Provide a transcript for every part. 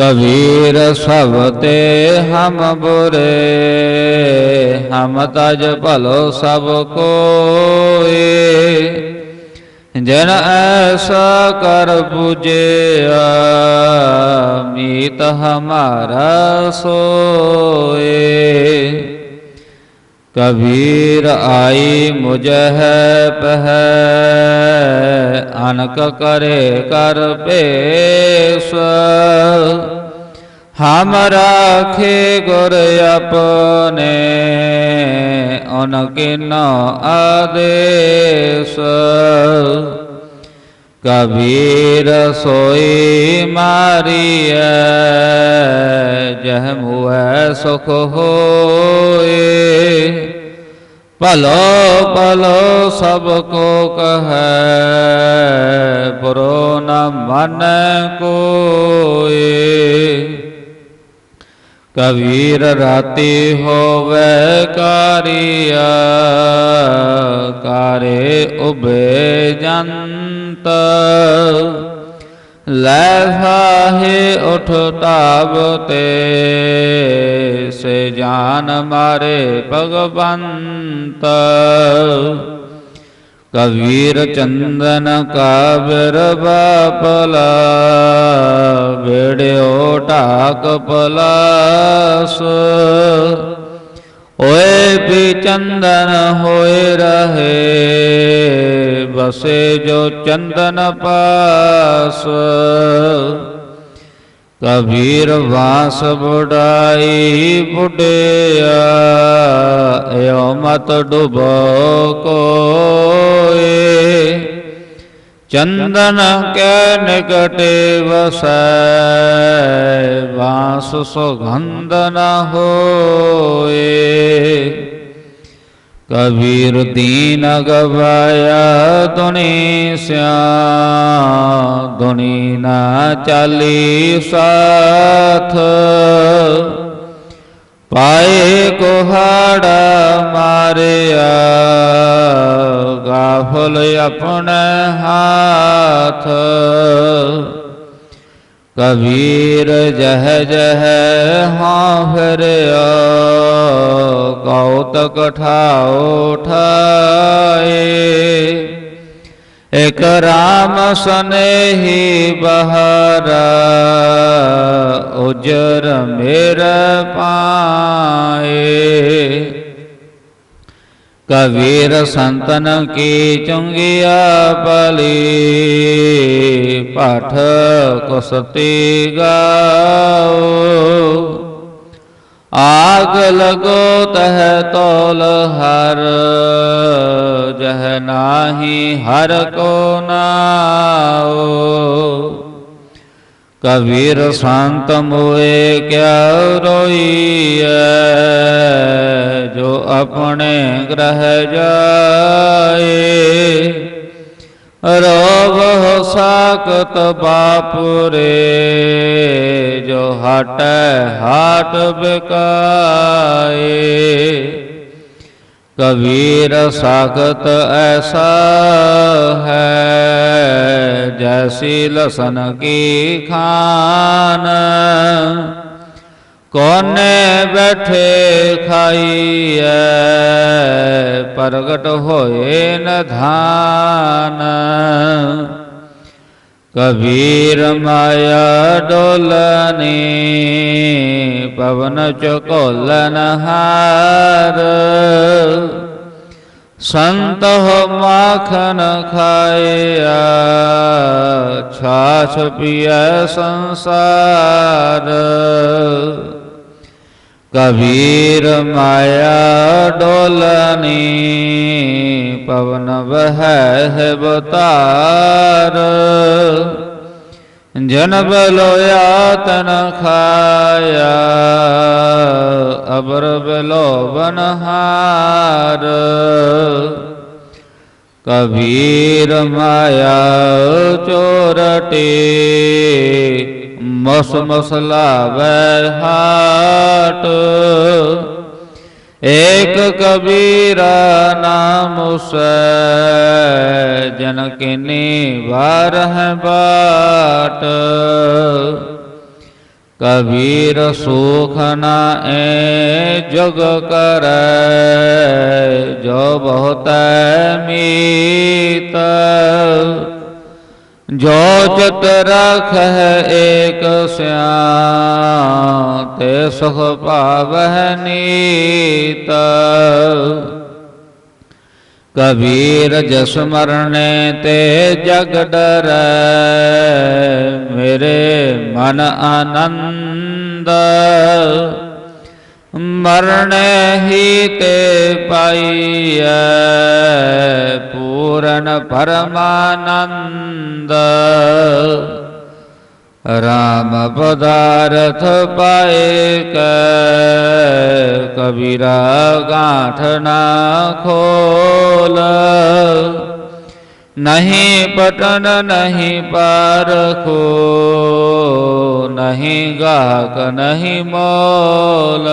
कबीर सब ते हम बुरे, हम तज भलो सब कोए जन ऐसा कर पूजे मीत हमारा सोए। कबीर आई मुझ है पह ਅਨਕ ਕਰੇ ਕਰ ਭੇਸ ਹਮ ਰਾਖੇ ਗੁਰ ਆਪਨੇ ਅਨਕੇ ਨਾ ਆਦੇਸ। ਕਬੀਰ ਸੋਈ ਮਾਰੀਐ, ਜਹ ਮੁਐ ਸੁਖ ਹੋਏ। ਭਲੋ ਭਲੋ ਸਭ ਕੋ ਕਹੈ ਬੁਰੋ ਨ ਮਨ ਕੋਏ ਕਬੀਰ ਰਾਤੀ ਹੋਵੇ ਕਾਰਿਆ, ਕਾਰੇ ਉਬੇ ਜੰਤ। ਲੈ ਫਾਹੇ ਉਠ ਤਾਬ ਤੇ ਸੇ ਜਾਨ ਮਾਰੇ ਭਗਵੰਤ। ਕਬੀਰ ਚੰਦਨ ਕਾਬਿਰ ਬਾਪਲਾ ਵੇੜਿਓ ਢਾਕ ਪਲਾਸ। ਓਏ ਵੀ ਚੰਦਨ ਹੋਏ ਰਹੇ ਬਸੇ ਜੋ ਚੰਦਨ ਪਾਸ। ਕਬੀਰ ਵਾਸ ਬੁੜਾਈ ਬੁੜਿਆ ਏਉ ਮਤ ਡੁਬੋ ਕੋਏ ਚੰਦਨ ਕੈ ਨਿਕਟੇ ਵਸੈ, ਵਾਸ ਸੁਗੰਧ ਨ ਹੋਏ। ਕਬੀਰ ਦੀਨ ਗਵਾਇਆ, ਦੁਨੀ ਸਿਆ, ਦੁਨੀ ਨਾ ਚਾਲੀ ਸਾਥ। ਪਾਏ ਕੋਹਾੜਾ ਮਾਰਿਆ, ਗਾਫਲ ਆਪਣੇ ਹਾਥ। ਕਬੀਰ ਜਹ ਜਹ ਹਾਂ ਫਿਰਿਆ ਕਉ ਤਕ ਠਾਉ ਠਾਏ। ਇਕ ਰਾਮ ਸਨੇਹੀ ਬਹਰ, ਉਜਰ ਮੇਰ ਪਾਏ। ਕਬੀਰ ਸੰਤਨ ਕੀ ਚੁੰਗਿਆ ਪਲੀ ਪਾਠ ਕੁਸਤੀ ਗਾਓ। ਆਗ ਲਗੋ ਤਹ ਤੋਲ ਹਰ, ਜਹ ਨਾਹੀ ਹਰ ਕੋ ਨਾਓ ਕਬੀਰ ਸੰਤ ਮੋਏ ਕਿਆ ਰੋਈਐ, ਜੋ ਆਪਣੇ ਗ੍ਰਹਿ ਜਾਏ। ਰੋਵ साकत बापुरे, जो हट हाट बिकाए। कबीर सागत ऐसा है, जैसी लसन की खान। कोने बैठे खाइए, प्रगट होए न धान। ਕਬੀਰ ਮਾਇਆ ਡੋਲਨੀ ਪਵਨ ਚਕੋਲਨ ਹਾਰ। ਸੰਤ ਹੋ ਮਾਖਨ ਖਾਇਆ ਛਾਛ ਪੀਐ ਸੰਸਾਰ। कबीर माया डोलनी, पवन बह है बतार। जन बलोया तन खाया, अबर बलो बनहार। कबीर माया चोरटे मस मसला बैहाट एक कबीरा नाम से जनकिनी बार है बाट। कबीर सुख न ए जग कर, जो बहुत मीत। ਜੋ ਚਿਤ ਹੈ ਏਕ ਸਿਆ ਤੇ ਸੁਖ ਭਾਵਹਿ ਨੀਤ। ਕਬੀਰ ਜਸ ਮਰਨੇ ਤੇ ਜਗ ਡਰੈ, ਮੇਰੇ ਮਨ ਆਨੰਦ। मरण ही ते पाई पूर्ण परमानंद। राम पदारथ पाए कबीरा गांठ ना खोल। नहीं पटन नहीं पारखो नहीं गाहक नहीं मोल।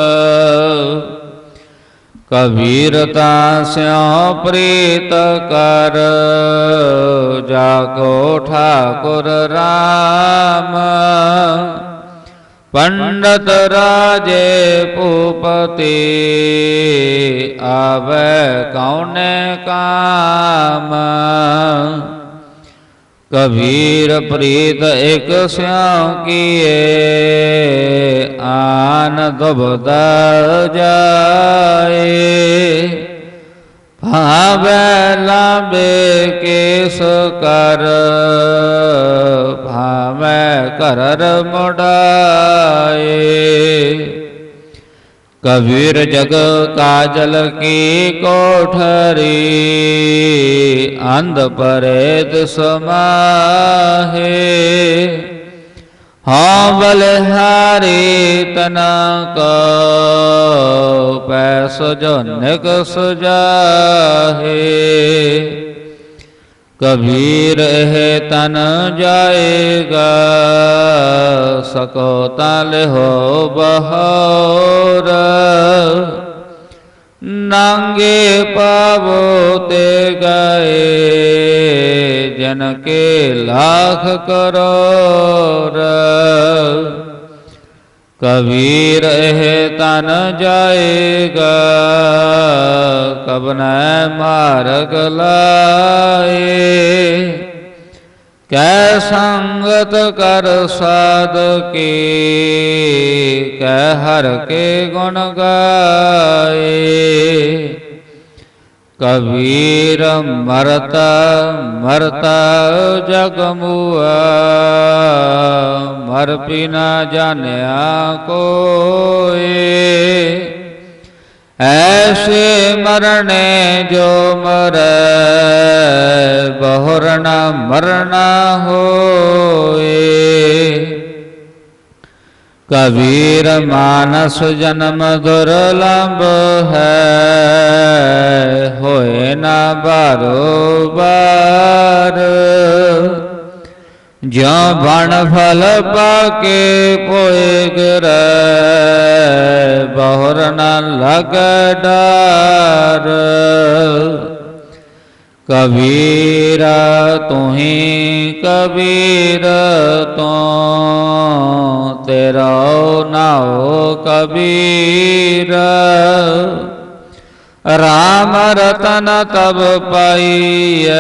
कबीरता से प्रीत कर जाको ठाकुर राम। पंडत राजे पुपति आवे कौने काम? कबीर प्रीत एक श्याम किए आन दब जाए। भावे के केस कर भावे करर मुड़ाए। कबीर जग काजल की कोठरी, अंध परेत समाहे। हाँ बलिहारी तना कैसन पैस सुजाहे। कबीर है तन जाएगा, सको हो बहोर। नांगे पावते गए के लाख करो कभी रहे तन जाएगा, कब न मार्ग लाए। कै संगत कर साद के, कै हर के गुण गाए। कबीर मरता मरता जगमुआ, मर पिना जाने को ऐसे मरने जो मर, बहुरना मरना होए। कबीर मानस जन्म दुर्लभ है। हो न बारोबार। जो बण फल पाके कोई बहुर न लग डार। कबीर तुहें कबीर तो तेरा ना हो कबीर। राम रतन तब पाइए,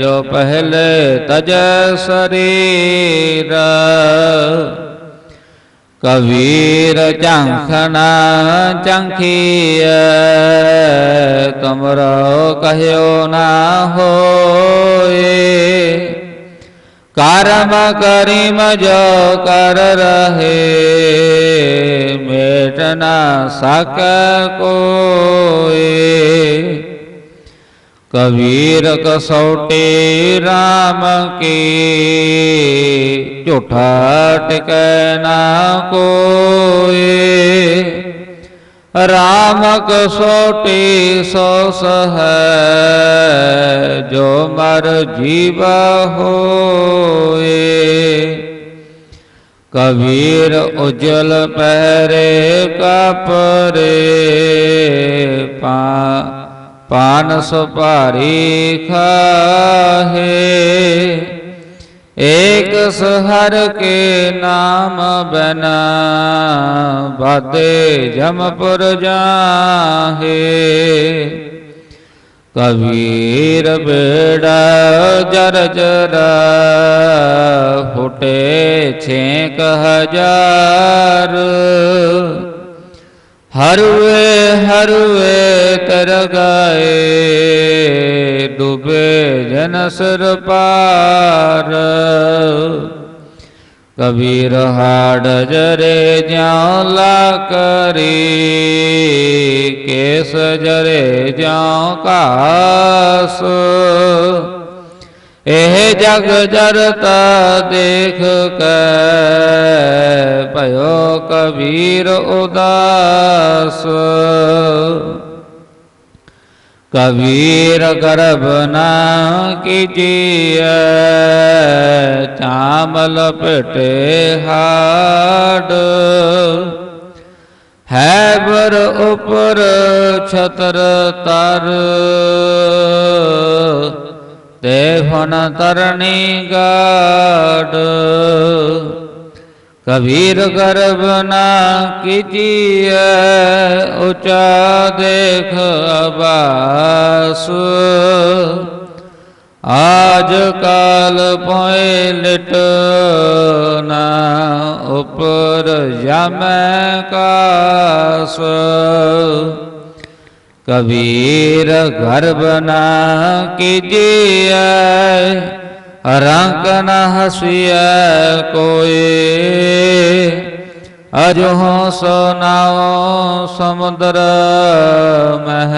जो पहले तज शरीर। कबीर चंखना चंखी कमरो कहो ना हो कर्म करीम जो कर रहे मेटना सक कोई कबीर कसौटे राम के, झूठा कहना कोए। राम कसौटे सोस है जो मर जीव होए। कबीर उज्जवल पहरे कपरे, पा ਪਾਨ ਸੁਪਾਰੀ ਖਾਹੇ ਏਕ ਸਹਰ ਕੇ ਨਾਮ ਬਨਾ ਬਾਦੇ ਜਮਪੁਰ ਜਾਹੇ। ਕਬੀਰ ਬੇੜਾ ਜਰ ਜਰ, ਫੁਟੇ ਛੇਕ ਹਜ਼ਾਰ। ਹਰਵੇ ਹਰਵੇ ਤਰ ਗਏ, ਡੁਬੇ ਜਨ ਸਰ ਪਾਰ। ਕਬੀਰ ਹਾੜ ਜਰੇ ਜਿਉ ਲਾ ਕਰੀ, ਕੇਸ ਜਰੇ ਜਿਉ ਕਾਸ ਇਹ ਜਗ ਜਰਤਾ ਦੇਖ ਕੈ ਭਇਓ ਕਬੀਰ ਉਦਾਸ ਕਬੀਰ ਗਰਭ ਨਾ ਕੀਜੀਐ ਚਾਮਲ ਪਟੇ ਹਾੜ ਹੈ ਬਰ ਉਪਰ ਛਤਰ ਤਰ ਤੇ ਫਨ ਤਰਨੀ ਗਾੜ ਕਬੀਰ ਗਰਬ ਨਾ ਕੀਜੀਐ, ਉਚਾ ਦੇਖ ਅਬਾਸ। ਆਜ ਕਾਲ ਪੋਏ ਲਿਟ ਨਾ ਉਪਰ ਜਾਮੈ ਕਾਸ। कबीर गर्भ न कीजिए, रंग न हसीय कोई। अजहो सोनाओ समुद्र मह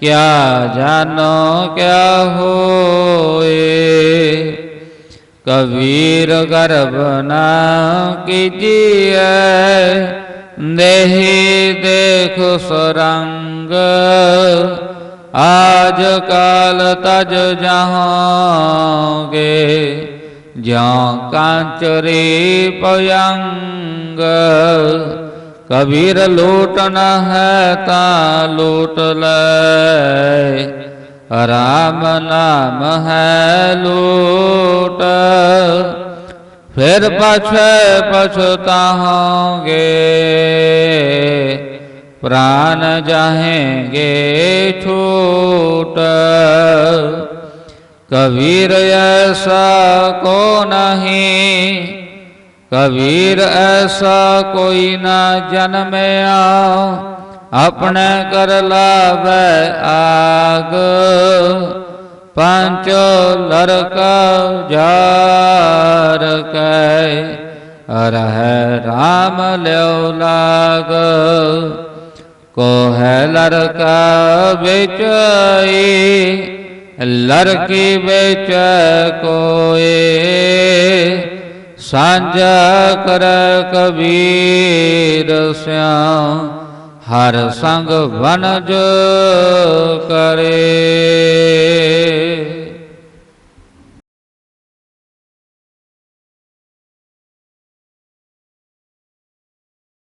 क्या जानो क्या हो कबीर गर्भ न कीजिए ਦੇਹੀ ਦੇਖ ਸੁਰੰਗ। ਆਜ ਕਾਲ ਤਜ ਜਹਾਂਗੇ ਜਾਂ ਕਾਂਚਰੀ ਪਯੰਗ ਕਬੀਰ ਲੋਟ ਨ ਹੈ ਤਾਂ ਲੋਟ ਲੈ। ਰਾਮ ਨਾਮ ਹੈ ਲੋਟ। फिर पछ पछताहोगे प्राण जाएँगे छूट कबीर ऐसा को नहीं कबीर ऐसा कोई न जन्मे आ अपने कर लाभ आग। पांचो लड़क जार कै है राम ल्यो लाग। को है लड़का बेच लड़की बेच कोई। साझा कर कबीर श्याम ਹਰ ਸੰਗ ਵਨਜ ਕਰੇ।